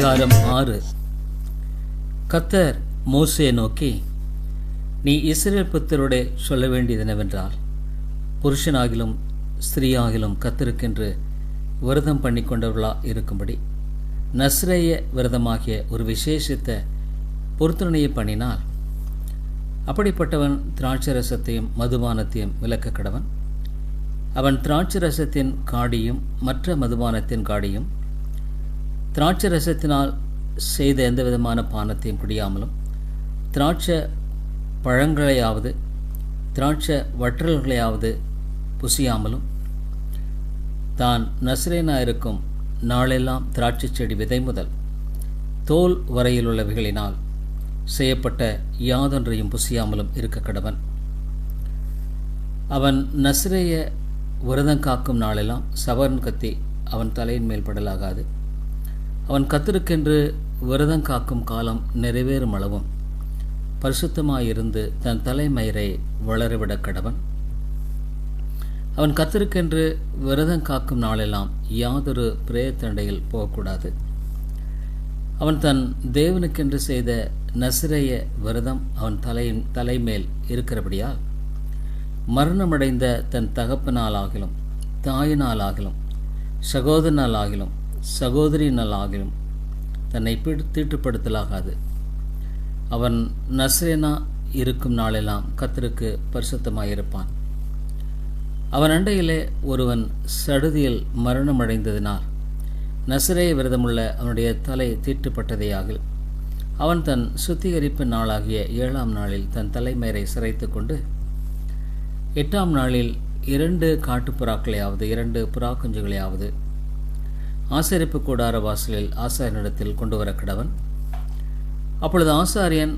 அதிகாரம் ஆறு. கத்தர் மோசையை நோக்கி நீ இஸ்ரேல் புத்தரோட சொல்ல வேண்டியது என்னவென்றால் புருஷனாகிலும் ஸ்திரீயாகிலும் கத்தருக்கென்று விரதம் பண்ணி கொண்டவர்களாக இருக்கும்படி நஸ்ரேய விரதமாகிய ஒரு விசேஷத்தை பொருத்தனையை பண்ணினால் அப்படிப்பட்டவன் திராட்சை ரசத்தையும் மதுபானத்தையும் விலக்க கடவன் அவன் திராட்சை ரசத்தின் காடியும் மற்ற மதுபானத்தின் காடியும் திராட்சை ரசத்தினால் செய்த எந்த விதமான பானத்தையும் குடியாமலும் திராட்சை பழங்களையாவது திராட்சை வற்றல்களையாவது புசியாமலும் தான் நஸ்ரேனாயிருக்கும் நாளெல்லாம் திராட்சை செடி விதை முதல் தோல் வரையில் உள்ளவைகளினால் செய்யப்பட்ட யாதொன்றையும் புசியாமலும் இருக்க கடவன். அவன் நஸ்ரேய விரதம் காக்கும் நாளெல்லாம் சவரன் கத்தி அவன் தலையின் மேல் படலாகாது. அவன் கத்திருக்கென்று விரதம் காக்கும் காலம் நிறைவேறும் அளவும் பரிசுத்தமாயிருந்து தன் தலைமயிரை வளரவிட கடவன். அவன் கத்திருக்கென்று விரதம் காக்கும் நாளெல்லாம் யாதொரு பிரேத்தண்டையில் போகக்கூடாது. அவன் தன் தேவனுக்கென்று செய்த நசிரைய விரதம் அவன் தலையின் தலைமேல் இருக்கிறபடியால் மரணமடைந்த தன் தகப்பனாலாகிலும் தாயினாலாகிலும் சகோதரனாலாகிலும் சகோதரியினாலாகிலும் தன்னை தீட்டுப்படுத்தலாகாது. அவன் நஸ்ரேனா இருக்கும் நாளெல்லாம் கத்தருக்கு பரிசுத்தமாயிருப்பான். அவன் அண்டையிலே ஒருவன் சடுதியில் மரணமடைந்ததினால் நசரேய விரதமுள்ள அவனுடைய தலை தீட்டுப்பட்டதேயாகில் அவன் தன் சுத்திகரிப்பு நாளாகிய ஏழாம் நாளில் தன் தலைமையரை சிரைத்து கொண்டு எட்டாம் நாளில் இரண்டு காட்டுப்புறாக்களையாவது இரண்டு புறா குஞ்சுகளையாவது ஆசரிப்பு கூடார வாசலில் ஆசாரியனிடத்தில் கொண்டு வர கடவன். அப்பொழுது ஆசாரியன்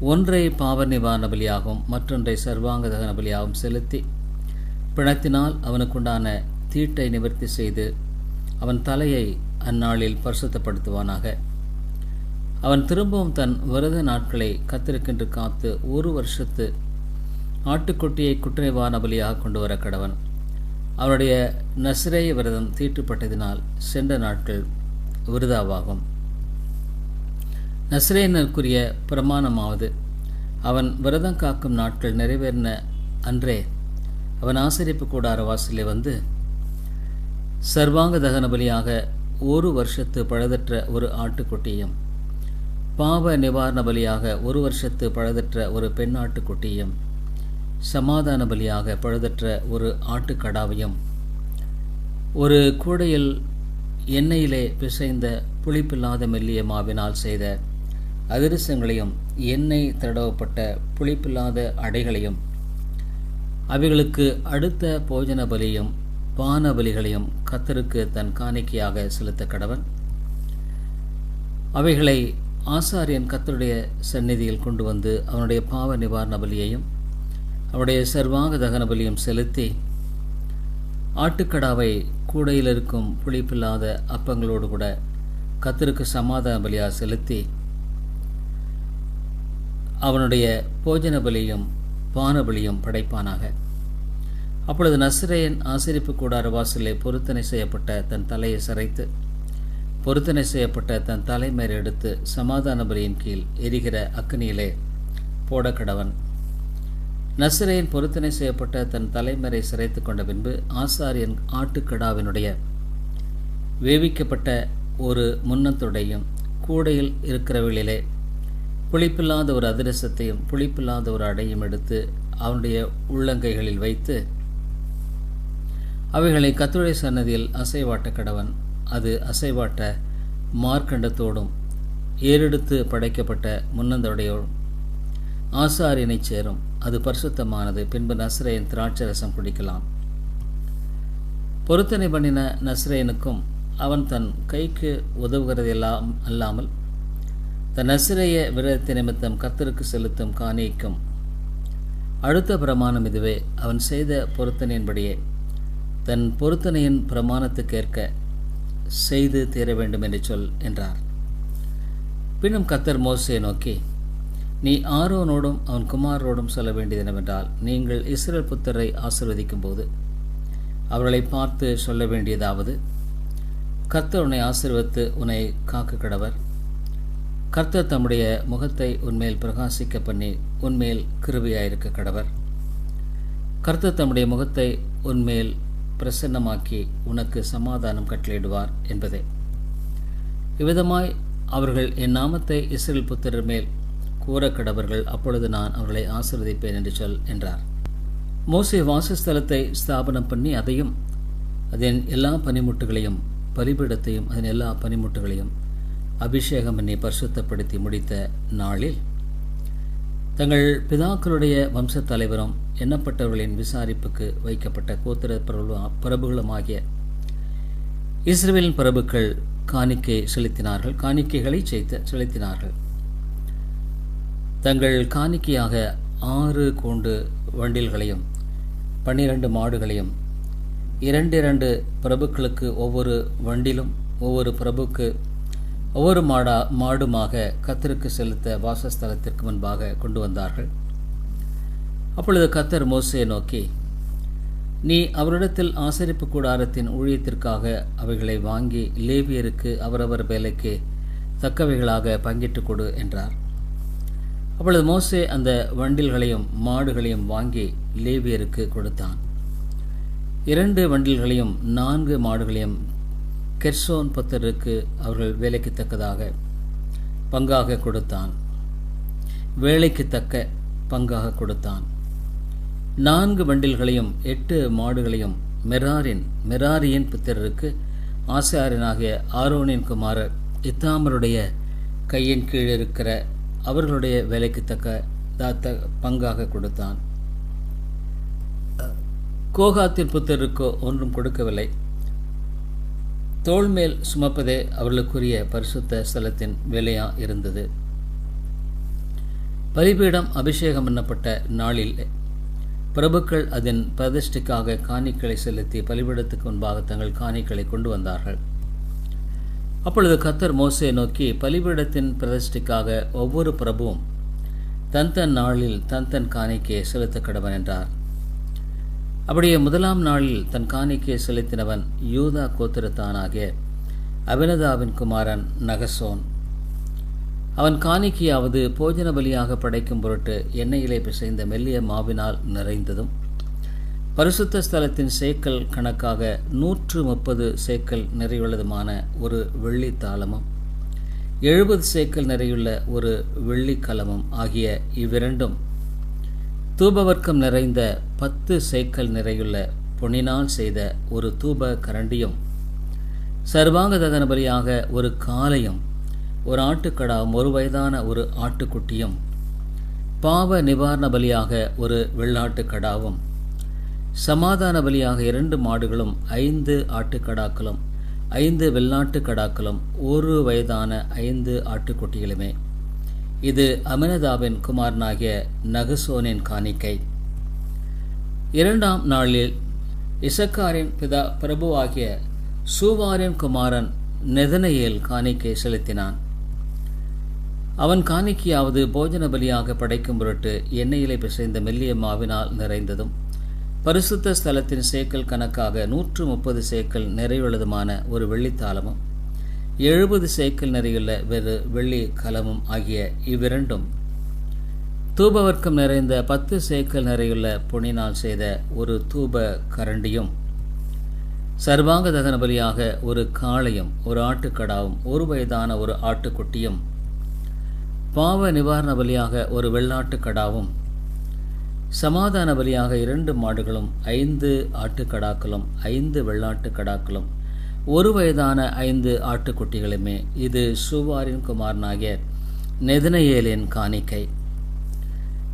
ஒன்றை பாவ நிவாரண பலியாகவும் மற்றொன்றை சர்வாங்க தகன பலியாகவும் செலுத்தி பிணத்தினால் அவனுக்குண்டான தீட்டை நிவர்த்தி செய்து அவன் தலையை அந்நாளில் பரிசுத்தப்படுத்துவானாக. அவன் திரும்பவும் தன் விரத நாட்களை கத்திருக்கின்று காத்து ஒரு வருஷத்து ஆட்டுக்குட்டியை குற்றவான பலியாக கொண்டு வர கடவன். அவனுடைய நசிரேய விரதம் தீட்டுப்பட்டதினால் சென்ற நாட்கள் விருதாவாகும். நசிரேனருக்குரிய பிரமாணமாவது அவன் விரதம் காக்கும் நாட்கள் நிறைவேறின அன்றே அவன் ஆசரிப்பு கூடார வாசலே வந்து சர்வாங்க தகன பலியாக ஒரு வருஷத்து பழுதற்ற ஒரு ஆட்டுக்குட்டியும் பாவ நிவாரண பலியாக ஒரு வருஷத்து பழுதற்ற ஒரு பெண் ஆட்டுக்குட்டியும் சமாதான பலியாக பழுதற்ற ஒரு ஆட்டுக்கடாவையும் ஒரு கூடையில் எண்ணெயிலே பிசைந்த புளிப்பில்லாத மெல்லிய மாவினால் செய்த அதிரசங்களையும் எண்ணெய் தடவப்பட்ட புளிப்பில்லாத அடைகளையும் அவைகளுக்கு அடுத்த போஜன பலியும் பான பலிகளையும் கத்தருக்கு தன் காணிக்கையாக செலுத்த கடவன். அவைகளை ஆசாரியன் கத்தருடைய சந்நிதியில் கொண்டு வந்து அவனுடைய பாவ நிவாரண பலியையும் அவனுடைய சர்வாங்க தகன பலியும் செலுத்தி ஆட்டுக்கடாவை கூடையில் இருக்கும் புளிப்பில்லாத அப்பங்களோடு கூட கத்தருக்கு சமாதான பலியாக செலுத்தி அவனுடைய போஜன பலியும் பான பலியும் படைப்பானாக. அப்பொழுது நசிரேயன் ஆசிரிப்பு கூடார வாசலே பொருத்தனை செய்யப்பட்ட தன் தலையை சரைத்து பொருத்தனை செய்யப்பட்ட தன் தலைமேல் எடுத்து சமாதான பலியின் கீழ் எரிகிற அக்னியிலே போட கடவன் பொருத்தனை செய்யப்பட்ட தன் தலைமறை சிறைத்து கொண்ட பின்பு ஆசாரியன் ஆட்டுக்கடாவினுடைய வேவிக்கப்பட்ட ஒரு முன்னத்துடையும் கூடையில் இருக்கிறவர்களிலே புளிப்பில்லாத ஒரு அதிரசத்தையும் புளிப்பில்லாத ஒரு அடையும் எடுத்து அவனுடைய உள்ளங்கைகளில் வைத்து அவைகளை கத்துழை சன்னதியில் அசைவாட்ட கடவன். அது அசைவாட்ட மார்க்கண்டத்தோடும் ஏறெடுத்து படைக்கப்பட்ட முன்னந்தோடையோடும் ஆசாரியனை சேரும். அது பரிசுத்தமானது. பின்பு நஸ்ரேயன் திராட்சரசம் குடிக்கலாம். பொருத்தனை பண்ணின நஸ்ரேயனுக்கும் அவன் தன் கைக்கு உதவுகிறதெல்லாம் அல்லாமல் தன் நஸ்ரேய விரதத்தை நிமித்தம் கத்தருக்கு செலுத்தும் காணிக்கும் அடுத்த பிரமாணம் இதுவே. அவன் செய்த பொருத்தனையின்படியே தன் பொருத்தனையின் பிரமாணத்துக்கேற்க செய்து தீர வேண்டும் என்று சொல் என்றார். பின்னும் கத்தர் மோசையை நோக்கி நீ ஆரோனோடும் அவன் குமாரோடும் சொல்ல வேண்டியது என்னவென்றால் நீங்கள் இஸ்ரேல் புத்தரை ஆசிர்வதிக்கும் போது அவர்களை பார்த்து சொல்ல வேண்டியதாவது கர்த்தர் உன்னை ஆசிர்வத்து உன்னை காக்க கடவர். கர்த்தர் தம்முடைய முகத்தை உன்மேல் பிரகாசிக்க பண்ணி உன்மேல் கிருபியாயிருக்க கடவர். கர்த்தர் தம்முடைய முகத்தை உன்மேல் பிரசன்னமாக்கி உனக்கு சமாதானம் கட்டளையிடுவார் என்பதே. இவ்விதமாய் அவர்கள் என் நாமத்தை இஸ்ரேல் புத்திரர் மேல் கூறக்கடவர்கள் அப்பொழுது நான் அவர்களை ஆசிர்வதிப்பேன் என்று சொல் என்றார். மோசே வாசஸ்தலத்தை ஸ்தாபனம் பண்ணி அதையும் அதன் எல்லா பனிமுட்டுகளையும் பலிபீடத்தையும் அதன் எல்லா பனிமுட்டுகளையும் அபிஷேகம் பண்ணி பரிசுத்தப்படுத்தி முடித்த நாளில் தங்கள் பிதாக்களுடைய வம்சத் தலைவரும் எண்ணப்பட்டவர்களின் விசாரிப்புக்கு வைக்கப்பட்ட கோத்திர பிரபு பிரபுகளுமாகிய இஸ்ரேலின் பிரபுக்கள் காணிக்கை செலுத்தினார்கள் காணிக்கைகளை செய்த செலுத்தினார்கள். தங்கள் காணிக்கையாக ஆறு கூண்டு வண்டில்களையும் பன்னிரண்டு மாடுகளையும் இரண்டு இரண்டு பிரபுக்களுக்கு ஒவ்வொரு வண்டிலும் ஒவ்வொரு பிரபுக்கு ஒவ்வொரு மாடா மாடுமாக கத்தருக்கு செலுத்த வாசஸ்தலத்திற்கு முன்பாக கொண்டு வந்தார்கள். அப்பொழுது கத்தர் மோசையை நோக்கி நீ அவரிடத்தில் ஆசரிப்பு கூடாரத்தின் ஊழியத்திற்காக அவைகளை வாங்கி லேவியருக்கு அவரவர் வேலைக்கு தக்கவைகளாக பங்கிட்டு கொடு என்றார். அப்பொழுது மோசே அந்த வண்டில்களையும் மாடுகளையும் வாங்கி லேவியருக்கு கொடுத்தான். இரண்டு வண்டில்களையும் நான்கு மாடுகளையும் கெர்சோன் பத்தருக்கு அவர்கள் வேலைக்கு தக்கதாக பங்காக கொடுத்தான். வேலைக்கு தக்க பங்காக கொடுத்தான். நான்கு வண்டில்களையும் எட்டு மாடுகளையும் மெராரின் மெராரியின் புத்திரருக்கு ஆசாரியனாகிய ஆரோனின் குமாரர் இத்தாமருடைய கையின் கீழ் இருக்கிற அவர்களுடைய வேலைக்கு தக்க தாத்த பங்காக கொடுத்தான். கோகாத்தின் புத்தருக்கோ ஒன்றும் கொடுக்கவில்லை. தோள்மேல் சுமப்பதே அவர்களுக்குரிய பரிசுத்த ஸ்தலத்தின் வேலையா இருந்தது. பலிபீடம் அபிஷேகம் எண்ணப்பட்ட நாளில் பிரபுக்கள் அதன் பிரதிஷ்டைக்காக காணிக்களை செலுத்தி பலிபீடத்துக்கு முன்பாக தங்கள் காணிக்களை கொண்டு வந்தார்கள். அப்பொழுது கத்தர் மோசே நோக்கி பலிபீடத்தின் பிரதிஷ்டைக்காக ஒவ்வொரு பிரபுவும் தன் தன் நாளில் தன் தன் காணிக்கையை செலுத்த கடவன் என்றார். அப்படியே முதலாம் நாளில் தன் காணிக்கையை செலுத்தினவன் யூதா கோத்திரத்தானாகிய அபினதாவின் குமாரன் நகசோன். அவன் காணிக்கையாவது போஜன பலியாக படைக்கும் பொருட்டு எண்ணெயிலே பிசைந்த மெல்லிய மாவினால் நிறைந்ததும் பரிசுத்த ஸ்தலத்தின் சேக்கல் கணக்காக நூற்று முப்பது சேக்கல் நிறையுள்ளதுமான ஒரு வெள்ளி தாளமும் எழுபது சேக்கல் நிறையுள்ள ஒரு வெள்ளி கலமும் ஆகிய இவ்விரண்டும் தூபவர்க்கம் நிறைந்த பத்து சேக்கல் நிறையுள்ள பொன்னினால் செய்த ஒரு தூப கரண்டியும் சர்வாங்க தகன பலியாக ஒரு காலையும் ஒரு ஆட்டுக்கடாவும் ஒரு வயதான ஒரு ஆட்டுக்குட்டியும் பாவ நிவாரண பலியாக ஒரு வெள்ளாட்டுக்கடாவும் சமாதான பலியாக இரண்டு மாடுகளும் ஐந்து ஆட்டுக்கடாக்களும் ஐந்து வெள்ளாட்டுக்கடாக்களும் ஒரு வயதான ஐந்து ஆட்டுக்குட்டிகளுமே. இது அமினதாவின் குமாரனாகிய நகசோனின் காணிக்கை. இரண்டாம் நாளில் இசக்காரின் பிதா பிரபுவாகிய சூவாரின் குமாரன் நெதனையில் காணிக்கை செலுத்தினான். அவன் காணிக்கையாவது போஜன பலியாக படைக்கும் பொருட்டு எண்ணெயிலே பிசைந்த மெல்லிய மாவினால் நிறைந்ததும் பரிசுத்த ஸ்தலத்தின் சேக்கல் கணக்காக நூற்று முப்பது சேக்கல் நிறையுள்ளதுமான ஒரு வெள்ளித்தாளமும் எழுபது சேக்கல் நிறையுள்ள வெறு வெள்ளி கலமும் ஆகிய இவ்விரண்டும் தூபவர்க்கம் நிறைந்த பத்து சேக்கல் நிறையுள்ள பொன்னினால் செய்த ஒரு தூப கரண்டியும் சர்வாங்க தகன பலியாக ஒரு காளையும் ஒரு ஆட்டுக்கடாவும் ஒரு வயதான ஒரு ஆட்டுக்குட்டியும் பாவ நிவாரண பலியாக ஒரு வெள்ளாட்டுக்கடாவும் சமாதான பலியாக இரண்டு மாடுகளும் ஐந்து ஆட்டுக்கடாக்களும் ஐந்து வெள்ளாட்டுக்கடாக்களும் ஒரு வயதான ஐந்து ஆட்டுக்குட்டிகளுமே இது சுவாரின் குமாரனாகிய நெதனையேலின் காணிக்கை.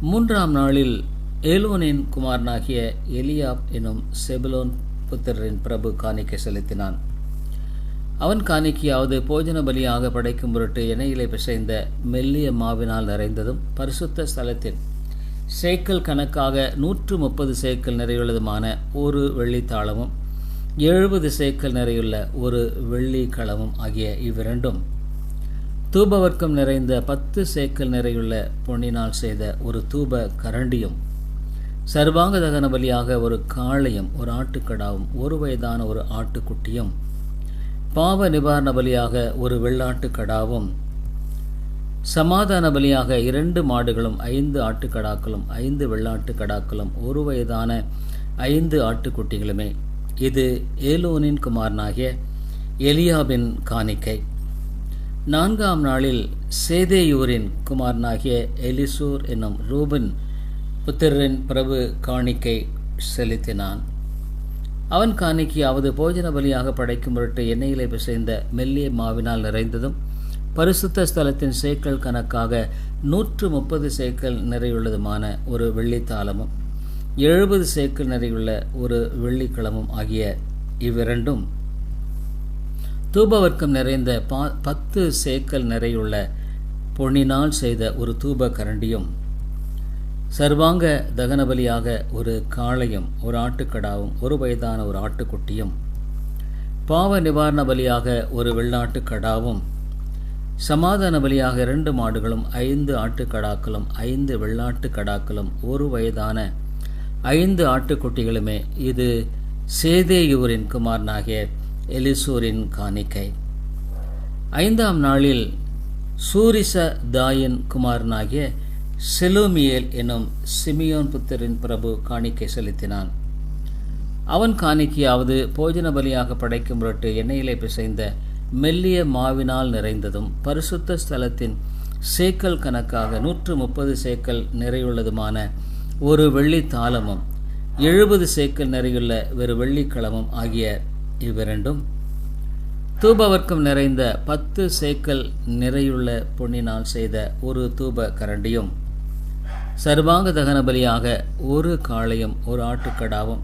மூன்றாம் நாளில் ஏலோனின் குமாரனாகிய எலியாப் எனும் செபுலோன் புத்திரரின் பிரபு காணிக்கை செலுத்தினான். அவன் காணிக்கையாவது போஜன பலியாக படைக்கும் பொருட்டு எண்ணெயிலே பிசைந்த மெல்லிய மாவினால் நிறைந்ததும் பரிசுத்த ஸ்தலத்தின் சேக்கல் கணக்காக நூற்று முப்பது சேக்கல் நிறையுள்ளதுமான ஒரு வெள்ளித்தாளமும் எழுபது சேக்கல் நிறையுள்ள ஒரு வெள்ளி களமும் ஆகிய இவ்விரண்டும். தூபவர்க்கம் நிறைந்த பத்து சேக்கல் நிறையுள்ள பொன்னினால் செய்த ஒரு தூப கரண்டியும் சர்வாங்க தகன பலியாக ஒரு காளையும் ஒரு ஆட்டுக்கடாவும் ஒரு வயதான ஒரு ஆட்டுக்குட்டியும் பாவ நிவாரண பலியாக ஒரு வெள்ளாட்டு கடாவும் சமாதான பலியாக இரண்டு மாடுகளும் ஐந்து ஆட்டுக்கடாக்களும் ஐந்து வெள்ளாட்டு கடாக்களும் ஒரு வயதான ஐந்து ஆட்டுக்குட்டிகளுமே. இது ஏலோனின் குமாரனாகிய எலியாபின் காணிக்கை. நான்காம் நாளில் சேதேயூரின் குமாரனாகிய எலிசூர் என்னும் ரூபன் புத்திரரின் பிரபு காணிக்கை செலுத்தினான். அவன் காணிக்கையாவது போஜன பலியாக படைக்கும் பொருட்டு எண்ணெயிலே பிசைந்த மெல்லிய மாவினால் நிறைந்ததும் பரிசுத்த ஸ்தலத்தின் சேக்கல் கணக்காக நூற்று முப்பது சேக்கல் நிறையுள்ளதுமான ஒரு வெள்ளித்தாளமும் எழுபது சேக்கல் நிறையுள்ள ஒரு வெள்ளிக்கிழமும் ஆகிய இவ்விரண்டும் தூபவர்க்கம் நிறைந்த பா பத்து சேக்கல் நிறையுள்ள பொன்னினால் செய்த ஒரு தூப கரண்டியும் சர்வாங்க தகனபலியாக ஒரு காளையும் ஒரு ஆட்டுக்கடாவும் ஒரு வயதான ஒரு ஆட்டுக்குட்டியும் பாவ நிவாரண பலியாக ஒரு வெள்ளாட்டுக்கடாவும் கடாவும் சமாதான பலியாக இரண்டு மாடுகளும் ஐந்து ஆட்டுக்கடாக்களும் ஐந்து வெள்ளாட்டு கடாக்களும் ஒரு வயதான ஐந்து ஆட்டுக்குட்டிகளுமே இது சேதேயூரின் குமாரனாகிய எலிசூரின் காணிக்கை. ஐந்தாம் நாளில் சூரிச தாயின் குமாரனாகிய செலூமியேல் எனும் சிமியோன் புத்தரின் பிரபு காணிக்கை செலுத்தினான். அவன் காணிக்கையாவது போஜன பலியாக படைக்கும் பொருட்டு எண்ணெயிலே பிசைந்த மெல்லிய மாவினால் நிறைந்ததும் பரிசுத்த ஸ்தலத்தின் சேக்கல் கணக்காக நூற்று முப்பது சேக்கல் நிறையுள்ளதுமான ஒரு வெள்ளி தாளமும் எழுபது சேக்கல் நிறையுள்ள ஒரு வெள்ளிக்கிழமும் ஆகிய இவ்விரண்டும் தூபவர்க்கம் நிறைந்த பத்து சேக்கல் நிறையுள்ள பொன்னினால் செய்த ஒரு தூப கரண்டியும் சர்வாங்க தகன பலியாக ஒரு காளையும் ஒரு ஆட்டுக்கடாவும்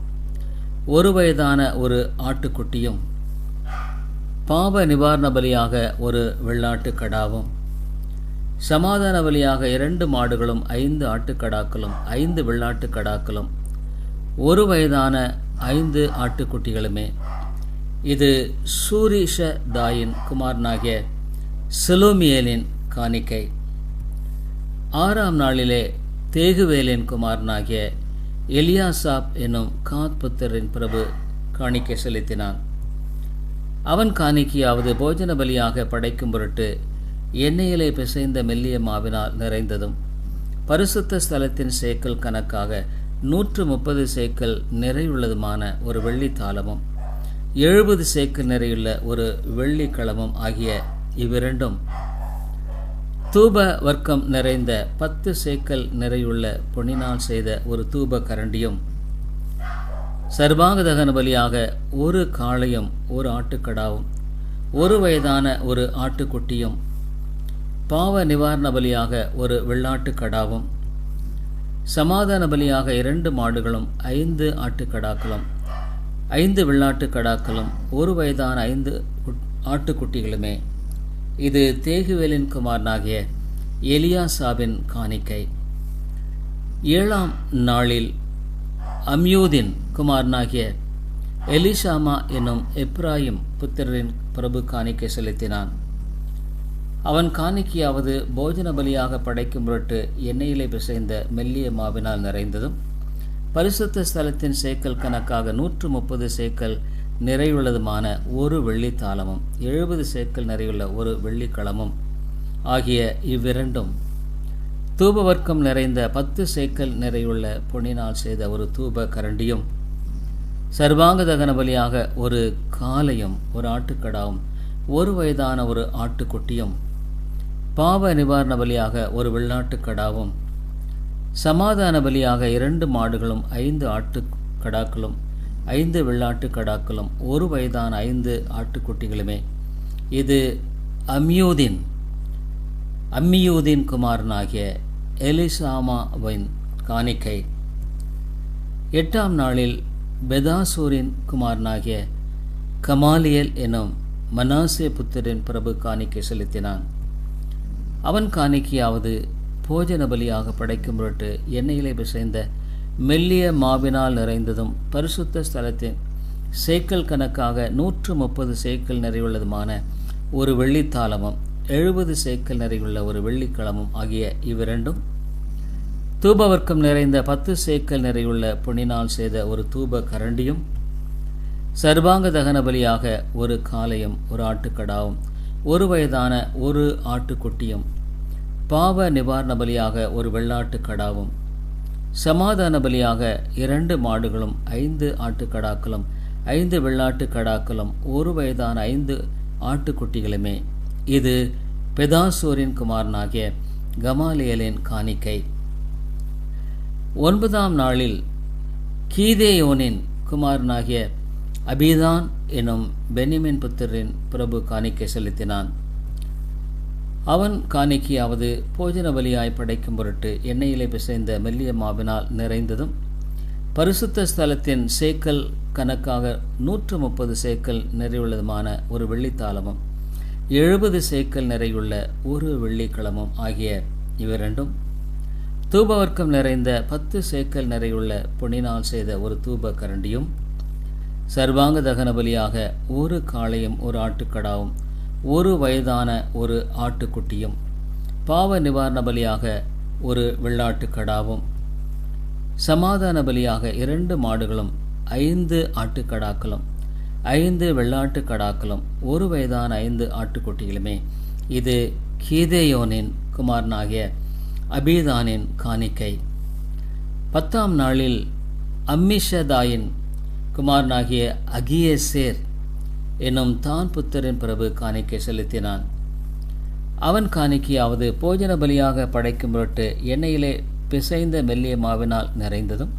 ஒரு வயதான ஒரு ஆட்டுக்குட்டியும் பாப நிவாரண பலியாக ஒரு வெள்ளாட்டு கடாவும் சமாதான பலியாக இரண்டு மாடுகளும் ஐந்து ஆட்டுக்கடாக்களும் ஐந்து வெள்ளாட்டு கடாக்களும் ஒரு வயதான ஐந்து ஆட்டுக்குட்டிகளுமே. இது சூரிஷ தாயின் குமாரனாகிய செலோமியலின் காணிக்கை. ஆறாம் நாளிலே தேகுவேலின் குமாரனாகிய எலியாசாப் என்னும் காத் புத்தரின் பிரபு காணிக்கை செலுத்தினான். அவன் காணிக்கையாவது போஜன பலியாக படைக்கும் பொருட்டு எண்ணெயிலே பிசைந்த மெல்லிய மாவினால் நிறைந்ததும் பரிசுத்த ஸ்தலத்தின் சேக்கல் கணக்காக நூற்று முப்பது சேக்கல் நிறையுள்ளதுமான ஒரு வெள்ளித்தாளமும் எழுபது சேக்கல் நிறையுள்ள ஒரு வெள்ளிக்கிழமும் ஆகிய இவ்விரண்டும் தூப வர்க்கம் நிறைந்த பத்து சேக்கல் நிறையுள்ள பொன்னினால் செய்த ஒரு தூப கரண்டியும் சர்வாங்க தகன பலியாக ஒரு காளையும் ஒரு ஆட்டுக்கடாவும் ஒரு வயதான ஒரு ஆட்டுக்குட்டியும் பாவ நிவாரண பலியாக ஒரு வெள்ளாட்டுக்கடாவும் சமாதான பலியாக இரண்டு மாடுகளும் ஐந்து ஆட்டுக்கடாக்களும் ஐந்து வெள்ளாட்டுக்கடாக்களும் ஒரு வயதான ஐந்து ஆட்டுக்குட்டிகளுமே. இது தேகுவேலின் குமாரனாகிய எலியாசாவின் காணிக்கை. ஏழாம் நாளில் அம்யூதின் குமாரனாகிய எலிஷாமா என்னும் எப்ராயிம் புத்திரரின் பிரபு காணிக்கை செலுத்தினான். அவன் காணிக்கையாவது போஜன பலியாக படைக்கும் பொருட்டு எண்ணெயிலே பிசைந்த மெல்லிய மாவினால் நிறைந்ததும் பரிசுத்த ஸ்தலத்தின் சேக்கல் கணக்காக நூற்று முப்பது சேக்கல் நிறையுள்ளதுமான ஒரு வெள்ளித்தாளமும் எழுபது சேக்கல் நிறையுள்ள ஒரு வெள்ளிக்களமும் ஆகிய இவ்விரண்டும் தூபவர்க்கம் நிறைந்த பத்து சேக்கல் நிறையுள்ள பொன்னினால் செய்த ஒரு தூப கரண்டியும் சர்வாங்க தகன பலியாக ஒரு காலையும் ஒரு ஆட்டுக்கடாவும் ஒரு வயதான ஒரு ஆட்டுக்குட்டியும் பாவ நிவாரண பலியாக ஒரு வெள்ளாட்டுக்கடாவும் சமாதான பலியாக இரண்டு மாடுகளும் ஐந்து ஆட்டு கடாக்களும் ஐந்து வெள்ளாட்டு கடாக்களும் ஒரு வயதான ஐந்து ஆட்டுக்குட்டிகளுமே. இது அம்யூதின் அம்மியூதின் குமாரனாகிய எலிசாமாவின் காணிக்கை. எட்டாம் நாளில் பெதாசூரின் குமாரனாகிய கமாலியல் எனும் மனாசே புத்திரின் பிரபு காணிக்கை செலுத்தினான். அவன் காணிக்கையாவது போஜன பலியாக படைக்கும் பொருட்டு எண்ணெயிலே பிசைந்த மெல்லிய மாவினால் நிறைந்ததும் பரிசுத்த ஸ்தலத்தின் சேக்கல் கணக்காக நூற்று முப்பது சேக்கல் நிறைவுள்ளதுமான ஒரு வெள்ளித்தாளமும் எழுபது சேக்கல் நிறையுள்ள ஒரு வெள்ளிக்கிழமும் ஆகிய இவ்விரண்டும் தூபவர்க்கம் நிறைந்த பத்து சேக்கல் நிறையுள்ள பொன்னினால் செய்த ஒரு தூப கரண்டியும் சர்வாங்க தகன பலியாக ஒரு காலையும் ஒரு ஆட்டுக்கடாவும் ஒரு வயதான ஒரு ஆட்டுக்குட்டியும் பாவ நிவாரண பலியாக ஒரு வெள்ளாட்டு கடாவும் சமாதான பலியாக இரண்டு மாடுகளும் ஐந்து ஆட்டுக்கடாக்களும் ஐந்து வெள்ளாட்டு கடாக்களும் ஒரு வயதான ஐந்து ஆட்டுக்குட்டிகளுமே இது பெதாசோரின் குமாரனாகிய கமாலியலின் காணிக்கை. ஒன்பதாம் நாளில் கீதேயோனின் குமாரனாகிய அபிதான் எனும் பென்னிமின் புத்திரின் பிரபு காணிக்கை செலுத்தினான். அவன் காணிக்கையாவது போஜன பலியாய் படைக்கும் பொருட்டு எண்ணெயிலே பிசைந்த மெல்லிய மாவினால் நிறைந்ததும் பரிசுத்த ஸ்தலத்தின் சேக்கல் கணக்காக நூற்று முப்பது சேக்கல் நிறைவுள்ளதுமான ஒரு வெள்ளித்தாளமும் எழுபது சேக்கல் நிறையுள்ள ஒரு வெள்ளிக்கிழமும் ஆகிய இவ்விரண்டும் தூபவர்க்கம் நிறைந்த பத்து சேக்கல் நிறையுள்ள பொன்னினால் செய்த ஒரு தூப கரண்டியும் சர்வாங்க தகன பலியாக ஒரு காளையும் ஒரு ஆட்டுக்கடாவும் ஒரு வயதான ஒரு ஆட்டுக்குட்டியும் பாவ நிவாரண பலியாக ஒரு வெள்ளாட்டுக்கடாவும் சமாதான பலியாக இரண்டு மாடுகளும் ஐந்து ஆட்டுக்கடாக்களும் ஐந்து வெள்ளாட்டு கடாக்களும் ஒரு வயதான ஐந்து ஆட்டுக்குட்டிகளுமே இது கீதேயோனின் குமாரனாகிய அபீதானின் காணிக்கை. பத்தாம் நாளில் அம்மிஷதாயின் குமாரனாகிய அகியசேர் என்னும் தான் புத்தரின் பிரபு காணிக்கை செலுத்தினான். அவன் காணிக்கையாவது போஜன பலியாக படைக்கும் பொருட்டு எண்ணெயிலே பிசைந்த மெல்லிய மாவினால் நிறைந்ததும்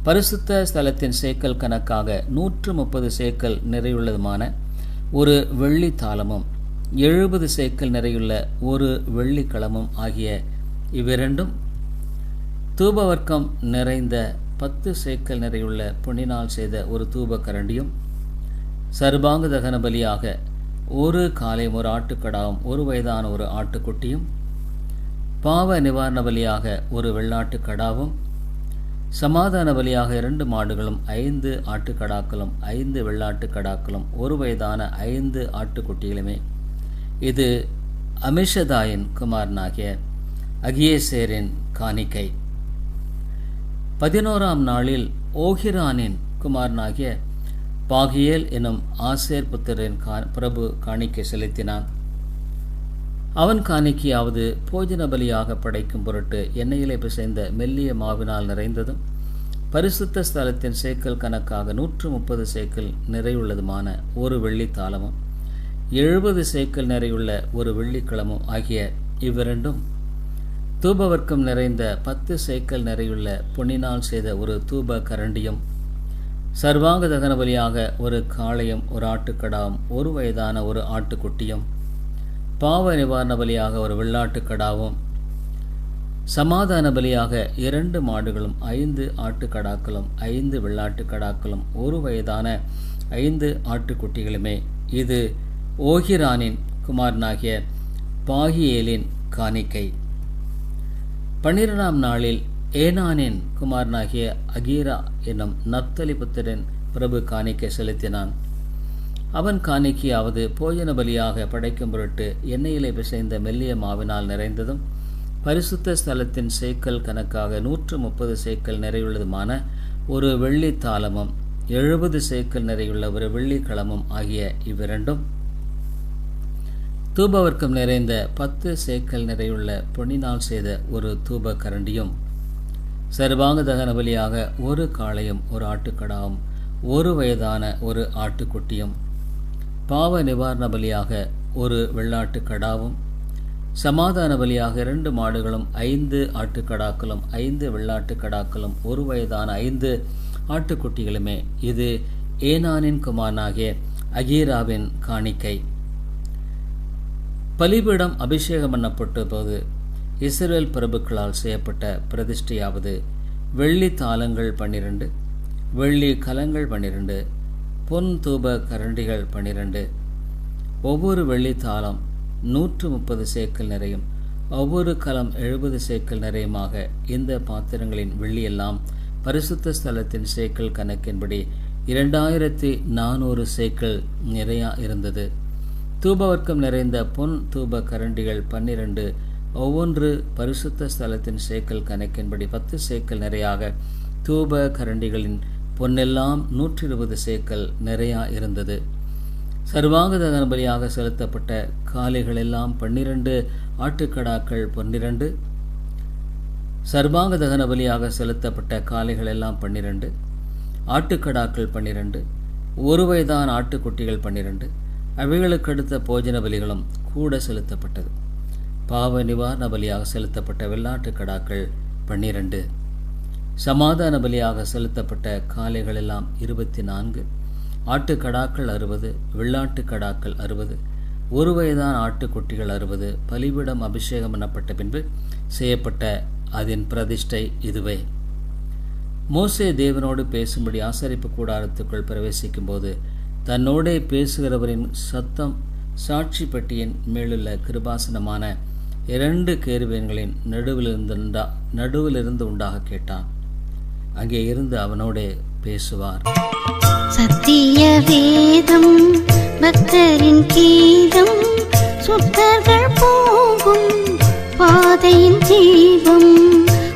பரிசுத்த ஸ்தலத்தின் சேக்கல் கணக்காக நூற்று முப்பது சேக்கல் நிறையுள்ளதுமான ஒரு வெள்ளி தாளமும் எழுபது சேக்கல் நிறையுள்ள ஒரு வெள்ளிக்களமும் ஆகிய இவ்விரண்டும் தூபவர்க்கம் நிறைந்த பத்து சேக்கல் நிறையுள்ள பொன்னினால் செய்த ஒரு தூபக்கரண்டியும் சர்பாங்க தகன பலியாக ஒரு காலையும் ஒரு ஆட்டுக்கடாவும் ஒரு வயதான ஒரு ஆட்டுக்குட்டியும் பாவ நிவாரண பலியாக ஒரு வெள்ளாட்டுக்கடாவும் கடாவும் சமாதான பலியாக இரண்டு மாடுகளும் ஐந்து ஆட்டுக்கடாக்களும் ஐந்து வெள்ளாட்டு கடாக்களும் ஒரு வயதான ஐந்து ஆட்டுக்குட்டிகளுமே. இது அமிஷதாயின் குமாரனாகிய அகியேசேரின் காணிக்கை. பதினோராம் நாளில் ஓஹிரானின் குமாரனாகிய பாகியேல் எனும் ஆசேர் புத்திரின் கா பிரபு காணிக்கை செலுத்தினான். அவன் காணிக்கையாவது போஜன பலியாக படைக்கும் பொருட்டு எண்ணெயிலே பிசைந்த மெல்லிய மாவினால் நிறைந்ததும் பரிசுத்த ஸ்தலத்தின் சேக்கல் கணக்காக நூற்று முப்பது சேக்கல் நிறையுள்ளதுமான ஒரு வெள்ளித்தாளமும் எழுபது சேக்கல் நிறையுள்ள ஒரு வெள்ளிக்கிழமும் ஆகிய இவ்விரண்டும் தூபவர்க்கம் நிறைந்த பத்து சேக்கல் நிறையுள்ள பொன்னினால் செய்த ஒரு தூப கரண்டியும் சர்வாங்க தகன பலியாக ஒரு காளையும் ஒரு ஆட்டுக்கடாவும் ஒரு வயதான ஒரு ஆட்டுக்குட்டியும் பாவ நிவாரண பலியாக ஒரு வெள்ளாட்டுக்கடாவும் சமாதான பலியாக இரண்டு மாடுகளும் ஐந்து ஆட்டுக்கடாக்களும் ஐந்து வெள்ளாட்டுக்கடாக்களும் ஒரு வயதான ஐந்து ஆட்டுக்குட்டிகளுமே இது ஓஹிரானின் குமாரனாகிய பாகியேலின் காணிக்கை. பன்னிரெண்டாம் நாளில் ஏனானின் குமாரனாகிய அகீரா என்னும் நப்தலி புத்திரன் பிரபு காணிக்கை செலுத்தினான். அவன் காணிக்கையாவது போஜன பலியாக படைக்கும் பொருட்டு எண்ணெயிலே பிசைந்த மெல்லிய மாவினால் நிறைந்ததும் பரிசுத்த ஸ்தலத்தின் சேக்கல் கணக்காக நூற்று முப்பது சேக்கல் நிறையுள்ளதுமான ஒரு வெள்ளி தாளமும் எழுபது சேக்கல் நிறையுள்ள ஒரு வெள்ளிக்களமும் ஆகிய இவ்விரண்டும். தூபவர்க்கம் நிறைந்த பத்து சேக்கல் நிறையுள்ள பொன்னினால் செய்த ஒரு தூப கரண்டியும் சர்வாங்க தகன பலியாக ஒரு காளையும் ஒரு ஆட்டுக்கடாவும் ஒரு வயதான ஒரு ஆட்டுக்குட்டியும் பாவ நிவாரண பலியாக ஒரு வெள்ளாட்டு கடாவும் சமாதான பலியாக இரண்டு மாடுகளும் ஐந்து ஆட்டுக்கடாக்களும் ஐந்து வெள்ளாட்டு கடாக்களும் ஒரு வயதான ஐந்து ஆட்டுக்குட்டிகளுமே. இது ஏனானின் குமாரனாகிய அகீராவின் காணிக்கை. பலிபீடம் அபிஷேகம் பண்ணப்பட்ட போது இஸ்ரேல் பிரபுக்களால் செய்யப்பட்ட பிரதிஷ்டையாவது வெள்ளி தாளங்கள் பன்னிரண்டு வெள்ளி கலங்கள் பன்னிரண்டு பொன் தூப கரண்டிகள் பன்னிரண்டு ஒவ்வொரு வெள்ளி தாளம் நூற்று முப்பது சேக்கல் நிறையும். ஒவ்வொரு கலம் எழுபது சேக்கல் நிறையுமாக இந்த பாத்திரங்களின் வெள்ளியெல்லாம் பரிசுத்த ஸ்தலத்தின் சேக்கல் கணக்கின்படி இரண்டாயிரத்தி நானூறு சேக்கல் நிறையா இருந்தது. தூபவர்க்கம் நிறைந்த பொன் தூப கரண்டிகள் பன்னிரண்டு ஒவ்வொன்று பரிசுத்த ஸ்தலத்தின் சேக்கல் கணக்கின்படி பத்து சேக்கல் நிறையாக தூப கரண்டிகளின் பொன்னெல்லாம் நூற்றி இருபது சேக்கல் நிறையா இருந்தது. சர்வாங்க தகனபலியாக செலுத்தப்பட்ட காளைகள் எல்லாம் பன்னிரண்டு ஆட்டுக்கடாக்கள் பன்னிரண்டு சர்வாங்க தகனபலியாக செலுத்தப்பட்ட காளைகள் எல்லாம் பன்னிரண்டு ஆட்டுக்கடாக்கள் பன்னிரண்டு ஒரு வயதான ஆட்டுக்குட்டிகள் பன்னிரண்டு அவைகளுக்கு அடுத்த போஜன பலிகளும் கூட செலுத்தப்பட்டது. பாவ நிவாரண பலியாக செலுத்தப்பட்ட வெள்ளாட்டு கடாக்கள் பன்னிரண்டு. சமாதான பலியாக செலுத்தப்பட்ட காளைகளெல்லாம் இருபத்தி நான்கு. ஆட்டுக்கடாக்கள் அறுபது வெள்ளாட்டு கடாக்கள் அறுபது ஒரு வயதான ஆட்டுக்குட்டிகள் அறுபது பலிபீடம் அபிஷேகம் எனப்பட்ட பின்பு செய்யப்பட்ட அதன் பிரதிஷ்டை இதுவே. மோசே தேவனோடு பேசும்படி ஆசரிப்பு கூடாரத்துக்குள் பிரவேசிக்கும் போது தன்னோடே பேசுகிறவரின் சத்தம் சாட்சி பெட்டியின் மேலுள்ள கிருபாசனமான இரண்டு கேருவேன்களின் நடுவிலிருந்து நடுவிலிருந்து உண்டாக கேட்டான். அங்கே இருந்து அவனோடே பேசுவார். சத்திய வேதம் பக்தரின் கீதம் சுத்தர்கள் போகும் பாதையின் தீபம்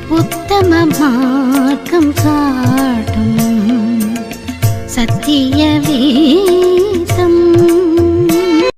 உத்தம மார்க்கம் காட்டும். சத்திய வேதம்